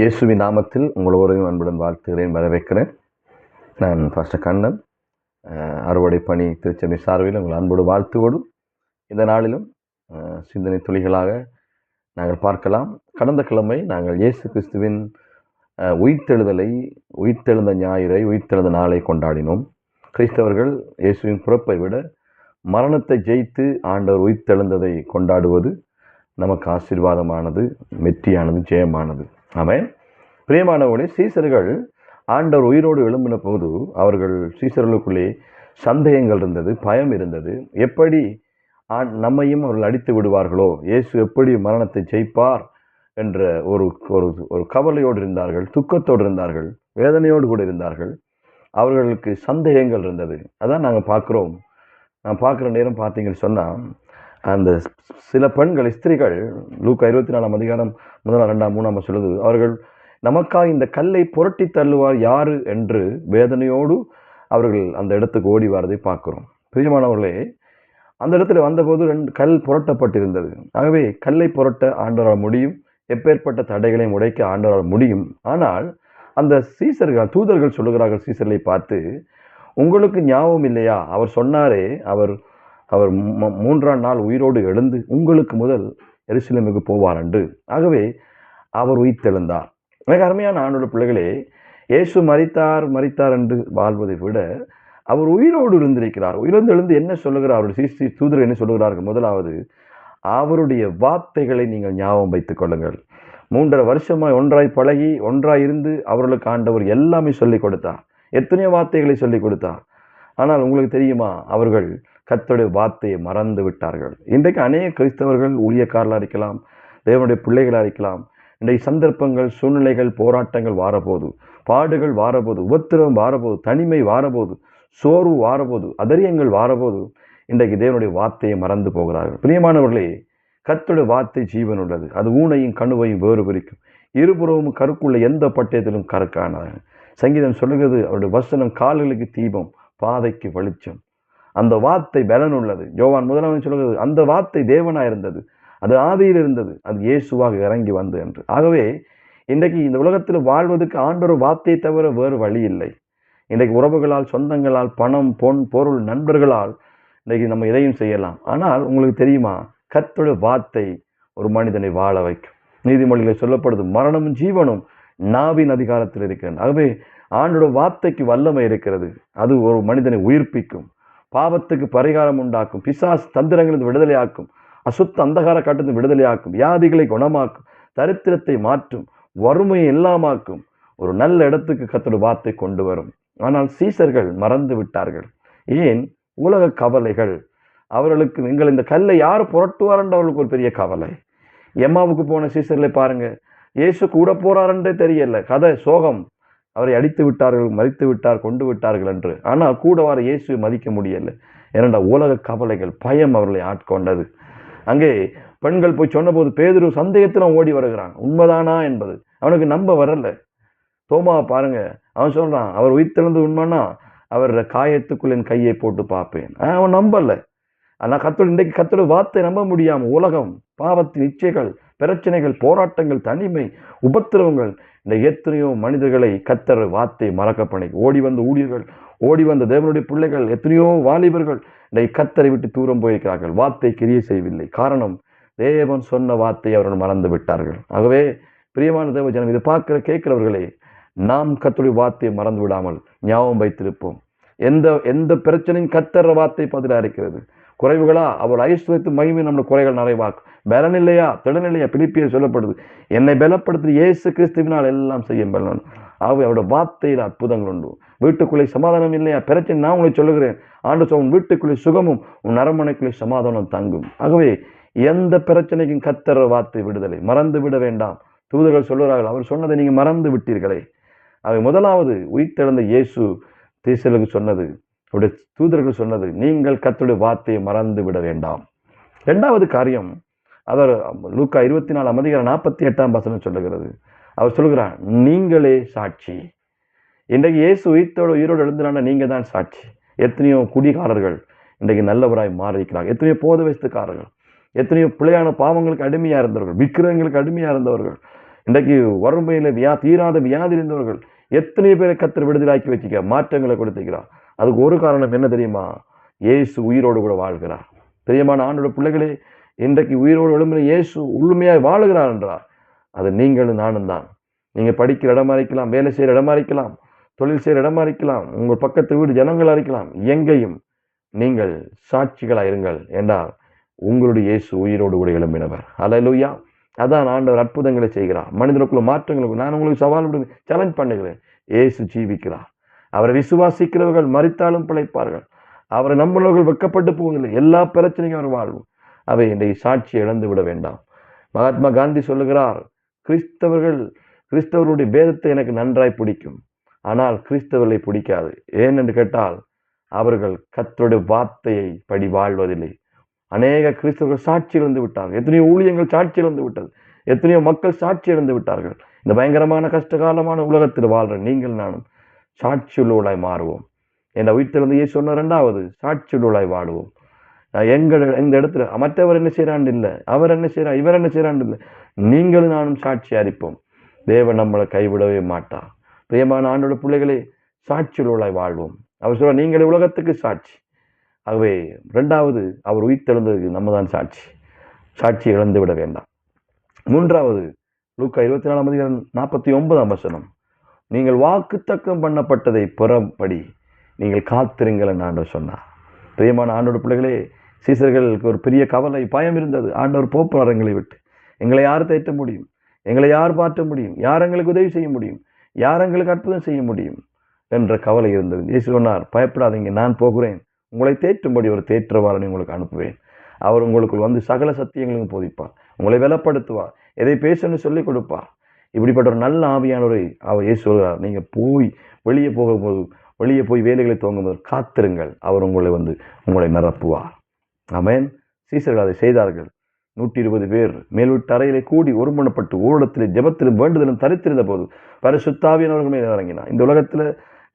இயேசுவின் நாமத்தில் உங்கள் ஒருவரையும் அன்புடன் வாழ்த்துகிறேன் வரவேற்கிறேன். நான் பாஸ்டர் கண்ணன். அறுவடை பணி திருச்சென்னை சார்பில் உங்கள் அன்போடு வாழ்த்துவோடு இந்த நாளிலும் சிந்தனை துளிகளாக நாங்கள் பார்க்கலாம். கடந்த கிழமை நாங்கள் இயேசு கிறிஸ்துவின் உயிர்த்தெழுதலை உயிர்த்தெழுந்த ஞாயிறை உயிர்த்தெழுந்த நாளை கொண்டாடினோம். கிறிஸ்தவர்கள் இயேசுவின் பிறப்பை விட மரணத்தை ஜெயித்து ஆண்டவர் உயிர்த்தெழுந்ததை கொண்டாடுவது நமக்கு ஆசீர்வாதமானது வெற்றியானது ஜெயமானது. அவன் பிரியமானவனே சீசர்கள் ஆண்டவர் உயிரோடு எழும்பின போது அவர்கள் சீசர்களுக்குள்ளே சந்தேகங்கள் இருந்தது பயம் இருந்தது. எப்படி ஆண் நம்மையும் அவர்கள் அடித்து விடுவார்களோ இயேசு எப்படி மரணத்தை ஜெயிப்பார் என்ற ஒரு ஒரு ஒரு கவலையோடு இருந்தார்கள் துக்கத்தோடு இருந்தார்கள் வேதனையோடு கூட இருந்தார்கள். அவர்களுக்கு சந்தேகங்கள் இருந்தது. அதான் நாங்கள் பார்க்குறோம். நான் பார்க்குற நேரம் பார்த்தீங்கன்னு சொன்னால் அந்த சில பெண்கள் ஸ்திரீகள் லூக்கா இருபத்தி நாலாம் அதிகாரம் முதலாம் ரெண்டாம் மூணாம் சொல்லுது அவர்கள் நமக்காக இந்த கல்லை புரட்டி தள்ளுவார் யாரு என்று வேதனையோடு அவர்கள் அந்த இடத்துக்கு ஓடி வரதை பார்க்குறோம். பிரியமானவர்களே அந்த இடத்துல வந்தபோது ரெண்டு கல் புரட்டப்பட்டிருந்தது. ஆகவே கல்லை புரட்ட ஆண்டவரால் முடியும் எப்பேற்பட்ட தடைகளையும் உடைக்க ஆண்டவரால் முடியும். ஆனால் அந்த சீசர்கள் தூதர்கள் சொல்லுகிறார்கள் சீசர்களை பார்த்து உங்களுக்கு ஞாபகம் இல்லையா? அவர் சொன்னாரே அவர் அவர் மூ- மூன்றாம் நாள் உயிரோடு எழுந்து உங்களுக்கு முதல் எருசலேமுக்கு போவார் என்று. ஆகவே அவர் உயிர்த்தெழுந்தார். மிக அருமையான ஆண்டோட பிள்ளைகளே இயேசு மறித்தார் மறித்தார் என்று வாழ்வதை விட அவர் உயிரோடு இருந்திருக்கிறார். உயிர்ந்து எழுந்து என்ன சொல்லுகிறார்? அவருடைய ஸ்ரீ தூதர் என்ன சொல்லுகிறார்கள் முதலாவது அவருடைய வார்த்தைகளை நீங்கள் ஞாபகம் வைத்துக் கொள்ளுங்கள். மூன்றரை வருஷமாய் ஒன்றாய் பழகி ஒன்றாய் இருந்து அவர்களுக்கு ஆண்டவர் எல்லாமே சொல்லிக் கொடுத்தார். எத்தனையோ வார்த்தைகளை சொல்லிக் கொடுத்தார். ஆனால் உங்களுக்கு தெரியுமா? அவர்கள் கத்தோடைய வார்த்தையை மறந்து விட்டார்கள். இன்றைக்கு அநேக கிறிஸ்தவர்கள் ஊழியக்காரர்களாக இருக்கலாம் தேவனுடைய பிள்ளைகளாக இருக்கலாம் இன்றைக்கு சந்தர்ப்பங்கள் சூழ்நிலைகள் போராட்டங்கள் வாரபோது பாடுகள் வாரபோது உபத்திரவம் வாரபோது தனிமை வாரபோது சோர்வு வாரபோது அதரியங்கள் வாரபோது இன்றைக்கு தேவனுடைய வார்த்தையை மறந்து போகிறார்கள். பிரியமானவர்களே கர்த்தருடைய வார்த்தை ஜீவன் உள்ளது. அது ஊனையும் கணுவையும் வேறு பிரிக்கும் இருபுறமும் கருக்குள்ள எந்த பட்டயத்திலும் கருக்கானார்கள். சங்கீதம் சொல்லுகிறது அவருடைய வசனம் கால்களுக்கு தீபம் பாதைக்கு வெளிச்சம். அந்த வார்த்தை பலன் உள்ளது. யோவான் முதலாவது சொல்கிறது அந்த வார்த்தை தேவனாக இருந்தது. அது ஆதியில் இருந்தது. அது இயேசுவாக இறங்கி வந்து என்று. ஆகவே இன்றைக்கு இந்த உலகத்தில் வாழ்வதற்கு ஆண்டொரு வார்த்தையை தவிர வேறு வழி இல்லை. இன்றைக்கு உறவுகளால் சொந்தங்களால் பணம் பொன் பொருள் நண்பர்களால் இன்றைக்கு நம்ம எதையும் செய்யலாம். ஆனால் உங்களுக்கு தெரியுமா? கத்தோட வார்த்தை ஒரு மனிதனை வாழ வைக்கும். நீதிமொழிகளில் சொல்லப்படுது மரணமும் ஜீவனும் நாவின் அதிகாரத்தில் இருக்கிறது ஆகவே ஆண்டோட வார்த்தைக்கு வல்லமை இருக்கிறது. அது ஒரு மனிதனை உயிர்ப்பிக்கும். பாவத்துக்கு பரிகாரம் உண்டாக்கும். பிசாஸ் தந்திரங்களிலிருந்து விடுதலையாக்கும். அசுத்த அந்தகார காட்டத்தின் விடுதலையாக்கும். வியாதிகளை குணமாக்கும். தரித்திரத்தை மாற்றும். வறுமையை இல்லாமாக்கும். ஒரு நல்ல இடத்துக்கு கத்தோட வார்த்தை கொண்டு வரும். ஆனால் சீசர்கள் மறந்து விட்டார்கள். ஏன்? உலக கவலைகள். அவர்களுக்கு நீங்கள் இந்த கல்லை யார் புரட்டுவார்ன்ற அவர்களுக்கு ஒரு பெரிய கவலை. எம்மாவுக்கு போன சீசர்களை பாருங்கள் இயேசு கூட போகிறாருன்றே தெரியல. கதை சோகம். அவரை அடித்து விட்டார்கள் மறித்து விட்டார் கொண்டு விட்டார்கள் என்று. ஆனால் கூட வர இயேசுவை மதிக்க முடியலை. ஏனென்றா உலக கவலைகள் பயம் அவர்களை ஆட்கொண்டது. அங்கே பெண்கள் போய் சொன்னபோது பேதுரு சந்தேகத்தில் ஓடி வருகிறான். உண்மைதானா என்பது. அவனுக்கு நம்ப வரல. தோமாவை பாருங்க. அவன் சொல்கிறான் அவர் உயிர்த்தெழுந்து உண்மைனா அவர் காயத்துக்குள் என் கையை போட்டு பார்ப்பேன். அவன் நம்பலை. ஆனால் கத்தோடு இன்றைக்கு கத்தோட வார்த்தை நம்ப முடியாமல் உலகம் பாவத்தின் இச்சைகள் பிரச்சனைகள் போராட்டங்கள் தனிமை உபத்திரவங்கள் இந்த எத்தனையோ மனிதர்களை கத்தர் வார்த்தை மறக்கப்பணி ஓடி வந்த ஊழியர்கள் ஓடி வந்த தேவனுடைய பிள்ளைகள் எத்தனையோ வாலிபர்கள் இன்றைக்கு கத்தரை விட்டு தூரம் போயிருக்கிறார்கள். வார்த்தை கிரிய செய்யவில்லை. காரணம் தேவன் சொன்ன வார்த்தையை அவர்கள் மறந்து விட்டார்கள். ஆகவே பிரியமான தேவ ஜனம் இதை பார்க்குற கேட்கிறவர்களே நாம் கத்தருடைய வார்த்தையை மறந்து விடாமல் ஞாபகம் வைத்திருப்போம். எந்த எந்த பிரச்சனையும் கத்தர வார்த்தை பதிலாக இருக்கிறது குறைவுகளா? அவர் ஐஸ்வர்யத்து மகிமை நம்முடைய குறைகள் நிறைவாக்கும் பலன் இல்லையா? திடன் இல்லையா? சொல்லப்படுது. என்னை பலப்படுத்தி இயேசு கிறிஸ்துவினால் எல்லாம் செய்யும் பலன். ஆகவே அவருடைய வார்த்தையில் அற்புதங்கள் உண்டு. வீட்டுக்குள்ளே சமாதானம் இல்லையா? பிரச்சனை நான் உங்களை சொல்லுகிறேன். ஆண்டு சொல் உன் வீட்டுக்குள்ளே சுகமும் உன் அரண்மனைக்குள்ளே சமாதானம் தங்கும். ஆகவே எந்த பிரச்சனைக்கும் கத்தர வார்த்தை விடுதலை. மறந்து விட வேண்டாம். தூதர்கள் சொல்லுகிறார்கள் அவர் சொன்னதை நீங்கள் மறந்து விட்டீர்களே. அவை முதலாவது உயிர்த்தெழுந்த இயேசு தீசலுக்கு சொன்னது அவருடைய தூதர்கள் சொன்னது நீங்கள் கத்துடைய வார்த்தையை மறந்து விட வேண்டாம். ரெண்டாவது காரியம் அவர் லூக்கா இருபத்தி நாலு அமதிகாரம் நாற்பத்தி எட்டாம் வசனம் சொல்லுகிறது. அவர் சொல்கிறார் நீங்களே சாட்சி. இன்றைக்கு இயேசு உயிர்த்தோட உயிரோடு எழுந்தினான நீங்கள் தான் சாட்சி. எத்தனையோ குடிகாரர்கள் இன்றைக்கு நல்லவராய் மாறிக்கிறாங்க எத்தனையோ போத வயசுக்காரர்கள் எத்தனையோ பிள்ளையான பாவங்களுக்கு அடிமையாக இருந்தவர்கள் விக்கிரகங்களுக்கு அடிமையாக இருந்தவர்கள் இன்றைக்கு வறுமையில வியா தீராத வியாதி இருந்தவர்கள் எத்தனை பேரை கத்திர விடுதலாக்கி வச்சுக்க மாற்றங்களை கொடுத்துக்கிறார் அதுக்கு ஒரு காரணம் என்ன தெரியுமா? இயேசு உயிரோடு கூட வாழ்கிறார். பிரியமான ஆண்டோட பிள்ளைகளே இன்றைக்கு உயிரோடு எழும்பின இயேசு உண்மையாய் வாழுகிறார் என்றார். அது நீங்களும் நானும் தான். நீங்கள் படிக்கிற இடமா இருக்கலாம் வேலை செய்கிற இடமா இருக்கலாம் தொழில் செய்கிற இடமா இருக்கலாம் உங்கள் பக்கத்து வீடு ஜனங்களா இருக்கலாம் எங்கேயும் நீங்கள் சாட்சிகளாக இருங்கள் என்றால் உங்களுடைய இயேசு உயிரோடு கூட எழும்பினவர். அல்லேலூயா அதான் ஆண்டவர் அற்புதங்களை செய்கிறார். மனிதனுக்குள்ள மாற்றங்களுக்கு நான் உங்களுக்கு சவால் விடுங்க சேலஞ்ச் பண்ணுகிறேன். இயேசு ஜீவிக்கிறார். அவரை விசுவாசிக்கிறவர்கள் மறித்தாலும் பிழைப்பார்கள். அவரை நம்பினவர்கள் வெட்கப்பட்டு போவதில்லை. எல்லா பிரச்சனையும் அவர் வாழ்வும். அவை இன்றைய சாட்சியை இழந்து விட வேண்டாம். மகாத்மா காந்தி சொல்லுகிறார் கிறிஸ்தவர்கள் கிறிஸ்தவர்களுடைய வேதத்தை எனக்கு நன்றாய் பிடிக்கும். ஆனால் கிறிஸ்தவர்களை பிடிக்காது. ஏன் என்று கேட்டால் அவர்கள் கத்தருடைய வார்த்தையை படி வாழ்வதில்லை. அநேக கிறிஸ்தவர்கள் சாட்சி இழந்து விட்டார்கள். எத்தனையோ ஊழியங்கள் சாட்சி இழந்து விட்டது. எத்தனையோ மக்கள் சாட்சி இழந்து விட்டார்கள். இந்த பயங்கரமான கஷ்டகாலமான உலகத்தில் வாழ்கிற நீங்கள் நானும் சாட்சியுள்ளவளாய் மாறுவோம். என்ற வீட்டிலிருந்து ஏ சொன்ன ரெண்டாவது சாட்சியுள்ளவளாய் வாடுவோம். எங்கள் இந்த இடத்துல மற்றவர் என்ன செய்கிறான் இல்லை அவர் என்ன செய்கிறார் இவர் என்ன செய்கிறான் இல்லை நீங்களும் நானும் சாட்சி அறிப்போம். தேவன் நம்மளை கைவிடவே மாட்டா. பிரியமான ஆண்டோட பிள்ளைகளே சாட்சியுள்ளவளாய் வாழ்வோம். அவர் சொல்ல நீங்கள் உலகத்துக்கு சாட்சி. ஆகவே ரெண்டாவது அவர் உயிர்த்தெழுந்ததுக்கு நம்ம தான் சாட்சி. சாட்சி இழந்து விட வேண்டாம். மூன்றாவது லூக்கா இருபத்தி நாலாம் அதிகாரம் நாற்பத்தி ஒன்பதாம் வசனம். நீங்கள் வாக்குத்தக்கம் பண்ணப்பட்டதை புறம்படி நீங்கள் காத்திருங்கள் என்று ஆண்டவர் சொன்னார். பிரியமான ஆண்டோட பிள்ளைகளே சீசர்களுக்கு ஒரு பெரிய கவலை பயம் இருந்தது. ஆண்டவர் போப்பார் எங்களை விட்டு. எங்களை யார் தேற்ற முடியும்? எங்களை யார் மாற்ற முடியும்? யார் எங்களுக்கு உதவி செய்ய முடியும்? யார் எங்களுக்கு அற்புதம் செய்ய முடியும்? என்ற கவலை இருந்தது. இயேசு சொன்னார் பயப்படாதீங்க நான் போகிறேன். உங்களை தேற்றும்படி ஒரு தேற்றவாரனை உங்களுக்கு அனுப்புவேன். அவர் உங்களுக்குள் வந்து சகல சத்தியங்களையும் போதிப்பார். உங்களை வெலப்படுத்துவார் எதை பேசணும்னு சொல்லிக் கொடுப்பார். இப்படிப்பட்ட ஒரு நல்ல ஆவியானவரை அவர் இயேசு சொல்கிறார் நீங்கள் போய் வெளியே போகும்போது வெளியே போய் வேலைகளை துவங்கும்போது காத்திருங்கள். அவர் உங்களை வந்து உங்களை நிரப்புவார். ஆமென். சீசர்கள் அதை செய்தார்கள். நூற்றி இருபது பேர் மேல்விட்டு அறையிலே கூடி ஒருமணப்பட்டு ஓரிடத்திலே ஜெபத்திலும் வேண்டுதலும் தரித்திருந்த போது பரிசுத்தாவியனவர்கள் மேல் இறங்கினா இந்த உலகத்தில்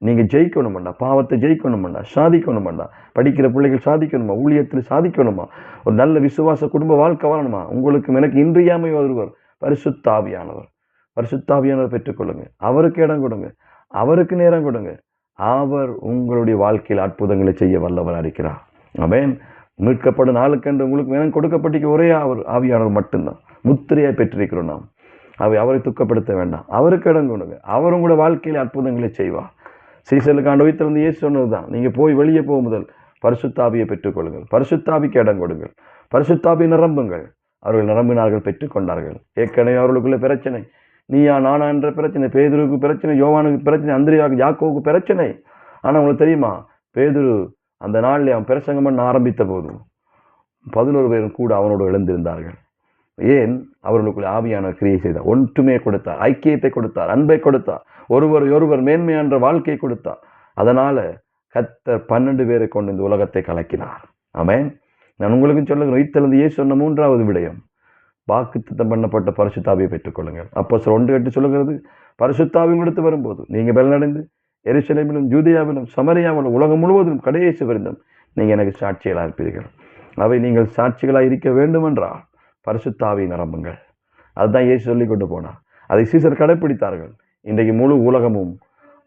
நீங்கள் ஜெயிக்கணுமாண்டா பாவத்தை ஜெயிக்கணுமாண்டா சாதிக்கணுமாண்டா படிக்கிற பிள்ளைகள் சாதிக்கணுமா? ஊழியத்தில் சாதிக்கணுமா? ஒரு நல்ல விசுவாச குடும்ப வாழ்க்கை வாழணுமா? உங்களுக்கு எனக்கு இன்றியாமை ஒருவர் பரிசுத்தாவியானவர் பரிசுத்தாவியானவர் பெற்றுக்கொள்ளுங்க அவருக்கு இடம் கொடுங்க. அவருக்கு நேரம் கொடுங்க. அவர் உங்களுடைய வாழ்க்கையில் அற்புதங்களை செய்ய வல்லவர் இருக்கிறார். அவன் மீட்கப்படும் நாளுக்கென்று உங்களுக்கு வேணும் கொடுக்கப்பட்டிக்கு ஒரே அவர் ஆவியானவர் மட்டும்தான். முத்திரையை பெற்றிருக்கிறோம் நாம். அவை அவரை துக்கப்படுத்த வேண்டாம். அவருக்கு இடம் கொடுங்க. அவர் உங்களோட வாழ்க்கையில் அற்புதங்களை செய்வார். சீசலுக்கு வந்து ஏசு சொன்னது தான் நீங்கள் போய் வெளியே போகும் முதல். பரிசுத்தாவியை பெற்றுக்கொள்ளுங்கள் பரிசுத்தாவிக்கு இடம் கொடுங்கள். பரிசுத்தாவி நிரம்புங்கள். அவர்கள் நிரம்பினார்கள் பெற்றுக்கொண்டார்கள் ஏற்கனவே அவர்களுக்குள்ள பிரச்சனை. நீயா நானா என்ற பிரச்சனை பேதுருக்கு பிரச்சனை யோவானுக்கு பிரச்சனை அந்திரியாவுக்கு யாக்கோவுக்கு பிரச்சனை. ஆனால் உங்களுக்கு தெரியுமா? பேதுரு அந்த நாளில் அவன் பிரசங்கம் பண்ண ஆரம்பித்த போது பதினோரு பேரும் கூட அவனோடு எழுந்திருந்தார்கள். ஏன்? அவர்களுக்குள்ள ஆவியான கிரியை செய்தார். ஒன்றுமே கொடுத்தார். ஐக்கியத்தை கொடுத்தார். அன்பை கொடுத்தார். ஒருவர் ஒருவர் மேன்மையான வாழ்க்கையை கொடுத்தார். அதனால் கத்தர் பன்னெண்டு பேரை கொண்டு இந்த உலகத்தை கலக்கினார். ஆமேன். நான் உங்களுக்கும் சொல்லுகிறேன். வைத்தெழுந்து ஏசு சொன்ன மூன்றாவது விடயம். வாக்குத்தத்தம் பண்ணப்பட்ட பரிசுத்தாவியை பெற்றுக்கொள்ளுங்கள். அப்போ சில ஒன்று கட்டி சொல்லுகிறது பரிசுத்தாவியும் கொடுத்து வரும்போது நீங்கள் பலனடைந்து எருசலேமிலும் ஜூதியாவிலும் சமரியாவிலும் உலகம் முழுவதும் கடைசி வருந்தம் நீங்கள் எனக்கு சாட்சிகளாக இருப்பீர்கள் அவை நீங்கள் சாட்சிகளாக இருக்க வேண்டுமென்றால் பரிசுத்தாவை நிரம்புங்கள். அதுதான் ஏசு சொல்லி கொண்டு போனார். அதை சீசர் கடைப்பிடித்தார்கள். இன்றைக்கு முழு உலகமும்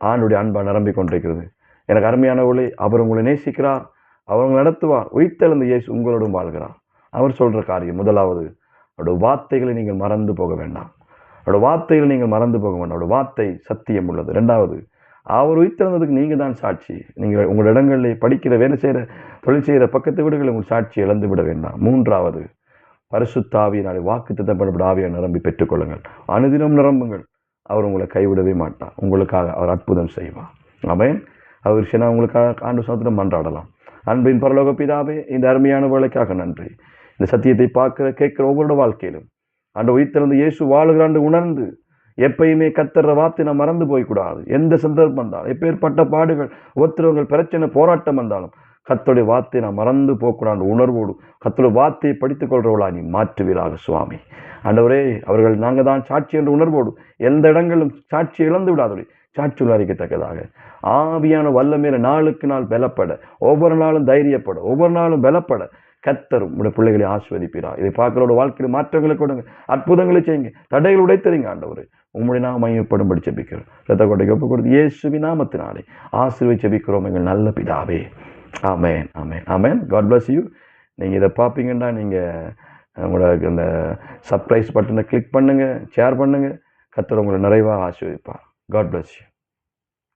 ஆண்டுடைய அன்பாக நிரம்பிக் கொண்டிருக்கிறது. எனக்கு அருமையானவர்களே அவர் உங்களை நேசிக்கிறார் அவர் உங்களை நடத்துவார். உயிர்த்தெழுந்த இயேசு உங்களோடும் வாழ்கிறார். அவர் சொல்கிற காரியம் முதலாவது அவருடைய வார்த்தைகளை நீங்கள் மறந்து போக வேண்டாம். அவருடைய வார்த்தைகளை நீங்கள் மறந்து போக வேண்டாம். அவருடைய வார்த்தை சத்தியம் உள்ளது. ரெண்டாவது அவர் உயிர்த்திறந்ததுக்கு நீங்கள் தான் சாட்சி. நீங்கள் உங்கள் இடங்களில் படிக்கிற வேலை செய்கிற தொழில் செய்கிற பக்கத்து வீடுகளில் உங்கள் சாட்சி இழந்து விட வேண்டாம். மூன்றாவது பரிசுத்தாவியினாலே வாக்கு திட்டப்படப்பட ஆவியை நிரம்பி பெற்றுக்கொள்ளுங்கள் அனுதினம் நிரம்புங்கள். அவர் உங்களை கைவிடவே மாட்டார். உங்களுக்காக அவர் அற்புதம் செய்வார். அவன் அவர் விஷயம் உங்களுக்காக ஆண்டு சமத்தில் மன்றாடலாம். அன்பின் பரலோக பிதாவே இந்த அருமையான வேலைக்காக நன்றி. இந்த சத்தியத்தை பார்க்கிற கேட்கிற ஒவ்வொரு வாழ்க்கையிலும். அந்த உயிர்த்திலிருந்து இயேசு வாழுகிறாண்டு உணர்ந்து எப்பயுமே கத்துற வார்த்தை நான் மறந்து போய்க்கூடாது. எந்த சந்தர்ப்பம் வந்தாலும் எப்பேற்பட்ட பாடுகள் ஒருத்தரவங்கள் பிரச்சனை போராட்டம் வந்தாலும் கத்தோடைய வார்த்தையை நான் மறந்து போகக்கூடாது உணர்வோடு கத்தோடைய வார்த்தையை படித்துக் கொள்றவளா நீ மாற்றுவீராக சுவாமி. ஆண்டவரே அவர்கள் நாங்கள் தான் சாட்சி என்ற உணர்வோடு எந்த இடங்களிலும் சாட்சி இழந்து விடாதபடி சாட்சி அறிக்கத்தக்கதாக ஆவியான வல்லமேல நாளுக்கு நாள் பலப்பட ஒவ்வொரு நாளும் தைரியப்பட ஒவ்வொரு நாளும் பலப்பட கத்தரும் உங்களுடைய பிள்ளைகளை ஆஸ்வதிப்பீரா இதை பார்க்கிறோட வாழ்க்கையில் மாற்றங்களை கொடுங்க. அற்புதங்களை செய்யுங்க. தடைகள் உடைத்தறிங்க ஆண்டவர். உம்முடைய நாம மையப்படும்படி செபிக்கிறோம். ரத்த கொட்டைக்கு ஒப்பு கொடுத்து இயேசுவி நாமத்தினாலே ஆசீர்வை செபிக்கிறோம் எங்கள் நல்ல பிதாவே. Amen amen amen. God bless you நீங்கள் இதை பார்ப்பீங்கன்னா நீங்கள் உங்களோட அந்த சர்ப்ரைஸ் பட்டனை கிளிக் பண்ணுங்கள் ஷேர் பண்ணுங்கள் கத்தர் உங்களை நிறைவாக ஆசீர்வதிப்பார். God bless you